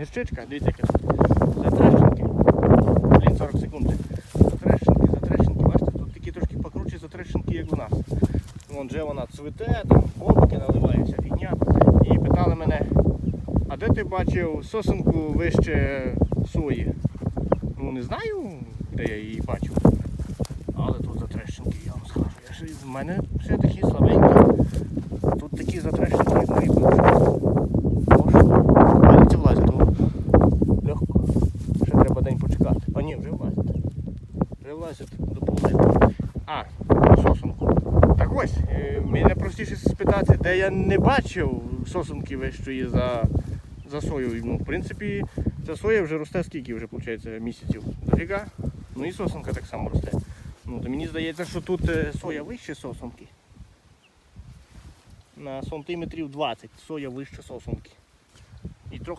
Гірчичка, дивіться, яка затрещинки. Блін, 40 секунд. Затрещинки, затрещинки. Бачите, тут такі трошки покруче затрещинки, як у нас. Вон вже вона цвіте, там бобики наливає, вся фігня. І питали мене, а де ти бачив сосенку вище сої? Ну не знаю, де я її бачив. Але тут затрещинки, я вам скажу. Я ж, в мене все такі слабенькі. Тут такі Вже влазять до. А, сосунку. Так ось, е, мене простіше спитати, де я не бачив сосунки вищої за, за сою. Ну, в принципі, ця соя вже росте скільки вже, виходить, місяців. Дофіга. Ну і сосунка так само росте. Ну, то мені здається, що тут е, соя вище сосунки. На сантиметрів 20 соя вище сосунки. І трохи